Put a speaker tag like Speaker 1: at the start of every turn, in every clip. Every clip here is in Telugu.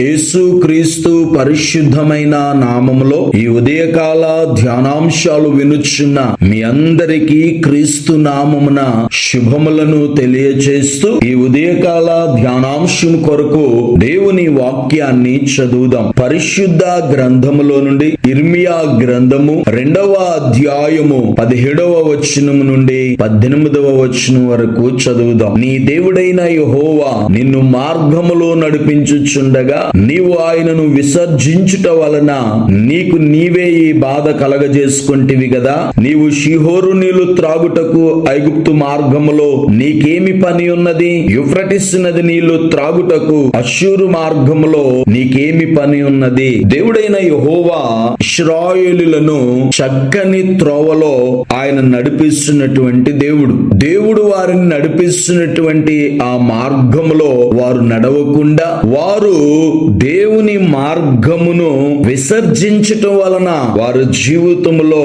Speaker 1: యేసుక్రీస్తు పరిశుద్ధమైన నామములో ఈ ఉదయకాల ధ్యానాంశాలు వినుచున్న మీ అందరికీ క్రీస్తు నామమున శుభములను తెలియచేస్తూ ఈ ఉదయకాల ధ్యానాంశం కొరకు దేవుని వాక్యాన్ని చదువుదాం. పరిశుద్ధ గ్రంథములో నుండి ఇర్మియా గ్రంథము రెండవ అధ్యాయము పదిహేడవ వచనము నుండి పద్దెనిమిదవ వచనం వరకు చదువుదాం. నీ దేవుడైన యెహోవా నిన్ను మార్గములో నడిపించుచుండగా నీవు ఆయనను విసర్జించుట వలన నీకు నీవే ఈ బాధ కలగజేసుకుంటివి కదా నీవు షిహోరు నీళ్ళు త్రాగుటకు ఐగుప్తు మార్గములో నీకేమి పని ఉన్నది? యుఫ్రటిస్ నది నీళ్ళు త్రాగుటకు అశూరు మార్గములో నీకేమి పని ఉన్నది? దేవుడైన యహోవా ఇశ్రాయేలులను చక్కని త్రోవలో ఆయన నడిపిస్తున్నటువంటి దేవుడు. దేవుడు వారిని నడిపిస్తున్నటువంటి ఆ మార్గములో వారు నడవకుండా వారు దేవుని మార్గమును విసర్జించటం వలన వారు జీవితంలో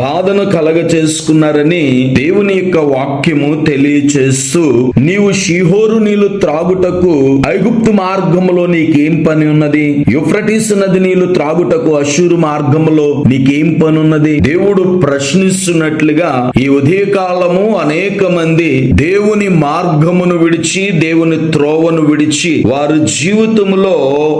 Speaker 1: బాధను కలగ చేసుకున్నారని దేవుని యొక్క వాక్యము తెలియచేస్తూ నీవు షిహోరు నీళ్ళు త్రాగుటకు ఐగుప్తు మార్గములో నీకేం పని ఉన్నది? యుఫ్రటీస్ నది నీళ్ళు త్రాగుటకు అశూరు మార్గములో నీకేం పని ఉన్నది? దేవుడు ప్రశ్నిస్తున్నట్లుగా ఈ ఉదయకాలము అనేక మంది దేవుని మార్గమును విడిచి దేవుని త్రోవను విడిచి వారు జీవితంలో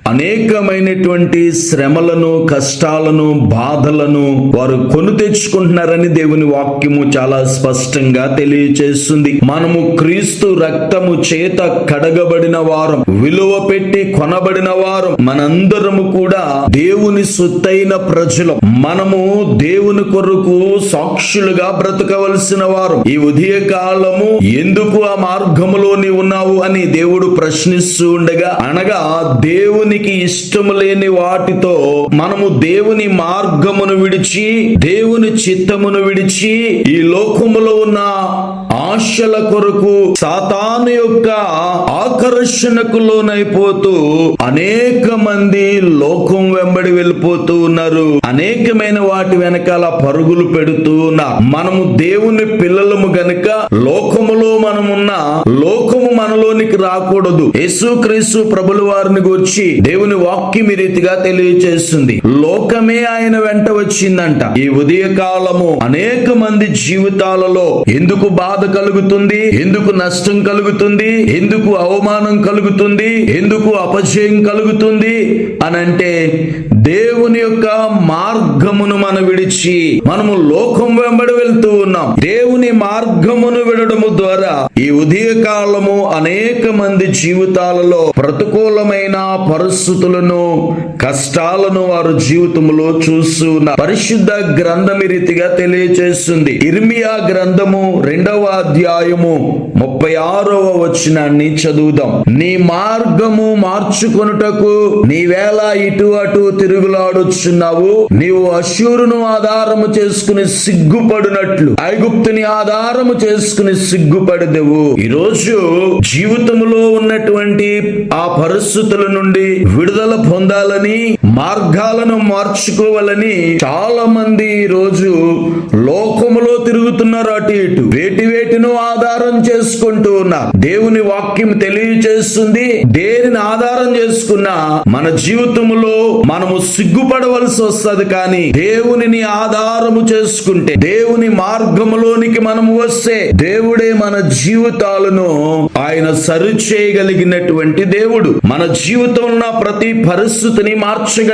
Speaker 1: అనేకమైనటువంటి శ్రమ శ్రమలను కష్టాలను బాధలను వారు కొని తెచ్చుకుంటున్నారని దేవుని వాక్యము చాలా స్పష్టంగా తెలియచేస్తుంది. మనము క్రీస్తు రక్తము చేత కడగబడిన వారం విలువ పెట్టి కొనబడిన వారం మనందరము కూడా దేవుని సొత్తైన ప్రజలు. మనము దేవుని కొరకు సాక్షులుగా బ్రతకవలసిన వారు. ఈ ఉదయ కాలము ఎందుకు ఆ మార్గములోని ఉన్నావు అని దేవుడు ప్రశ్నిస్తూ ఉండగా అనగా దేవునికి ఇష్టము లేని వాటితో మనము దేవుని మార్గమును విడిచి దేవుని చిత్తమును విడిచి ఈ లోకములో ఉన్న ఆశల కొరకు సాతాను యొక్క ఆకర్షణకు లోనైపోతూ అనేక మంది లోకం వెంబడి వెళ్ళిపోతూ ఉన్నారు. అనేకమైన వాటి వెనకాల పరుగులు పెడుతూ ఉన్నారు. మనము దేవుని పిల్లలము గనుక లోకములో మనమున్న లోకము మనలోనికి రాకూడదు. యేసుక్రీస్తు ప్రభుల వారిని గురించి దేవుని వాక్యం ఈ రీతిగా చేస్తుంది. లోకమే ఆయన వెంట వచ్చిందంట. ఈ ఉదయ కాలము అనేక మంది జీవితాలలో ఎందుకు బాధ కలుగుతుంది? ఎందుకు నష్టం కలుగుతుంది? ఎందుకు అవమానం కలుగుతుంది? ఎందుకు అపజయం కలుగుతుంది? అని అంటే దేవుని యొక్క మార్గమును మనం విడిచి మనము లోకం వెంబడి వెళ్తూ ఉన్నాం. దేవుని మార్గమును విడడము ద్వారా ఈ ఉదయ కాలము అనేక మంది జీవితాలలో ప్రతికూలమైన పరిస్థితులను కష్టాలను వారు జీవితంలో చూస్తున్న పరిశుద్ధ గ్రంథం రీతిగా తెలియచేస్తుంది. ఇర్మియా గ్రంథము రెండవ అధ్యాయము ముప్పై ఆరవ వచనాన్ని చదువుదాం. నీ మార్గము మార్చుకొనుటకు నీవేళ ఇటు అటు తిరుగులాడుచున్నావు. నీవు అశూరును ఆధారము చేసుకుని సిగ్గుపడినట్లు ఐగుప్తుని ఆధారము చేసుకుని సిగ్గుపడదేవు ఈరోజు జీవితంలో ఉన్నటువంటి ఆ పరిస్థితుల నుండి విడుదల పొందాలని మార్గాలను మార్చుకోవాలని చాలా మంది రోజు లోకములో తిరుగుతున్నారు అటు ఇటు. వేటి వేటిను ఆధారం చేసుకుంటూ ఉన్నారు దేవుని వాక్యం తెలియచేస్తుంది దేనిని ఆధారం చేసుకున్నా మన జీవితంలో మనము సిగ్గుపడవలసి వస్తుంది కానీ దేవునిని ఆధారము చేసుకుంటే దేవుని మార్గములోనికి మనము వస్తే దేవుడే మన జీవితాలను ఆయన సరి చేయగలిగినటువంటి దేవుడు. మన జీవితంలో ఉన్న ప్రతి పరిస్థితిని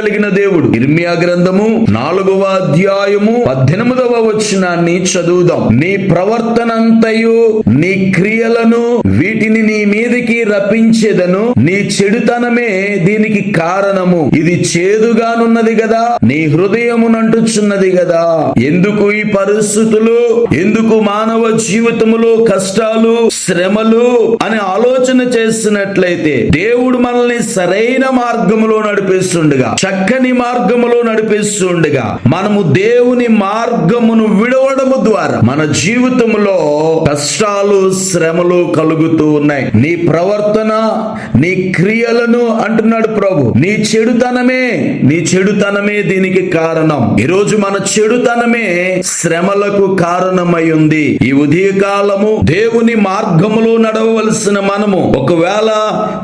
Speaker 1: కలిగిన దేవుడు. ఇర్మియా గ్రంథము నాలుగవ అధ్యాయము పద్దెనిమిదవ వచనాన్ని చదువుదాం. నీ ప్రవర్తన అంతయు నీ క్రియలను వీటిని నీ మీదకి రప్పించేదను. నీ చెడుతనమే దీనికి కారణము. ఇది చేదుగానున్నది కదా నీ హృదయమునంటుచున్నది కదా ఎందుకు ఈ పరిస్థితులు? ఎందుకు మానవ జీవితములో కష్టాలు శ్రమలు అని ఆలోచన చేసినట్లయితే దేవుడు మనల్ని సరైన మార్గములో నడిపిస్తుండగా చక్కని మార్గములో నడిపిస్తుండగా మనము దేవుని మార్గమును విడవడము ద్వారా మన జీవితంలో కష్టాలు శ్రమలు కలుగుతూ ఉన్నాయి. నీ ప్రవర్తన నీ క్రియలను అంటున్నాడు ప్రభు. నీ చెడుతనమే నీ చెడుతనమే దీనికి కారణం. ఈరోజు మన చెడుతనమే శ్రమలకు కారణమై ఉంది. ఈ ఉదయకాలము దేవుని మార్గములో నడవవలసిన మనము. ఒకవేళ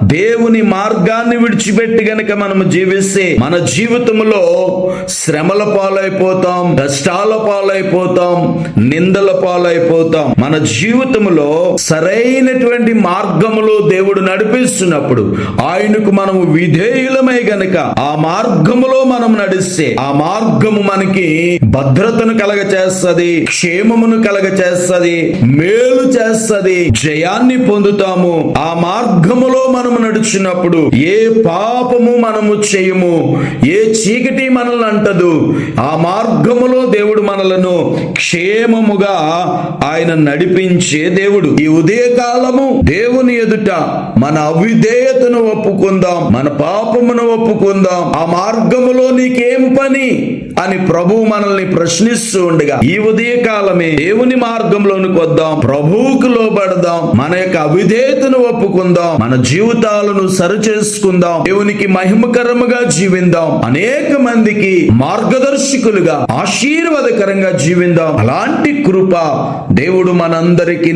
Speaker 1: దేవుని మార్గాన్ని విడిచిపెట్టి గనక మనము జీవిస్తే మన జీవితంలో శ్రమల పాలైపోతాం కష్టాల పాలైపోతాం నిందల పాలైపోతాం. మన జీవితంలో సరైనటువంటి మార్గములో దేవుడు నడిపిస్తున్నప్పుడు ఆయనకు మనము విధేయులమై గనక ఆ మార్గములో మనం నడిస్తే ఆ మార్గము మనకి భద్రతను కలగ చేస్తుంది క్షేమమును కలగ చేస్తుంది మేలు చేస్తుంది జయాన్ని పొందుతాము. ఆ మార్గములో మనము నడుచున్నప్పుడు ఏ పాపము మనము చేయము. ఏ చీకటి మనల్ని అంటదు ఆ మార్గములో దేవుడు మనలను క్షేమముగా ఆయన నడిపించే దేవుడు. ఈ ఉదయకాలము దేవుని ఎదుట మన అవిధేయతను ఒప్పుకుందాం మన పాపమును ఒప్పుకుందాం. ఆ మార్గములో నీకేం పని అని ప్రభు మనల్ని ప్రశ్నిస్తూ ఉండగా ఈ ఉదయకాలమే దేవుని మార్గంలోనికి వద్దాం ప్రభువుకు లోబడదాం మన యొక్క అవిధేయతను ఒప్పుకుందాం మన జీవితాలను సరి చేసుకుందాం దేవునికి మహిమకరముగా జీవిందాం. అనేక మందికి మార్గదర్శకులుగా ఆశీర్వాదకరంగా జీవిందాం. అలాంటి కృప దేవుడు మనందరికి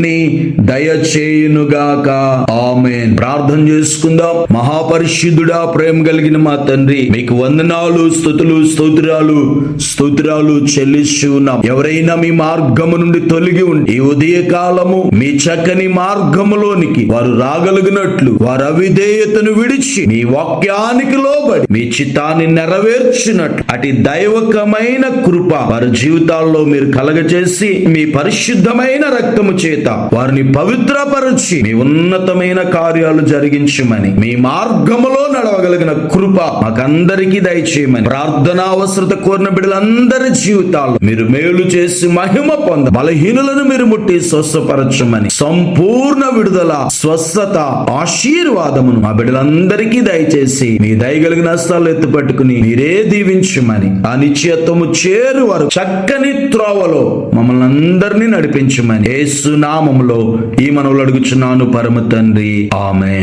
Speaker 1: దయచేయునుగాక ఆమెన్. ప్రార్థన చేసుకుందాం. మహాపరిశుద్ధుడా ప్రేమ కలిగిన మా తండ్రి మీకు వందనాలు స్థుతులు స్తోత్రాలు స్తోత్రాలు చెల్లిస్తూ ఉన్నాం. ఎవరైనా మీ మార్గము నుండి తొలగి ఉండి ఈ ఉదయ కాలము మీ చక్కని మార్గములోనికి వారు రాగలిగినట్లు వారు అవిధేయతను విడిచి మీ వాక్యానికి లోబడి మీ దాన్ని నెరవేర్చినట్లు అటు దైవకమైన కృప వారి జీవితాల్లో మీరు కలగజేసి మీ పరిశుద్ధమైన రక్తము చేత వారిని పవిత్రపరచి మీ ఉన్నతమైన కార్యాలు జరిగించమని మీ మార్గములో నడవగలిగిన కృప మాకందరికీ దయచేయమని ప్రార్థన అవసరత కోరిన బిడ్డలందరి జీవితాల్లో మీరు మేలు చేసి మహిమ పొంద బలహీనులను మీరు ముట్టి స్వస్థపరచమని సంపూర్ణ విడుదల స్వస్థత ఆశీర్వాదమును మా బిడ్డలందరికీ దయచేసి మీ దయగలిగిన హస్తాలు ఎత్తుపడి పట్టుకుని మీరే దీవించమని ఆ నిశ్చయత్వము చేరు వారు చక్కని త్రోవలో మమ్మల్ని అందరినీ నడిపించమని యేసు ఈ మనవులు అడుగుచున్నాను పరమ తండ్రి. ఆమె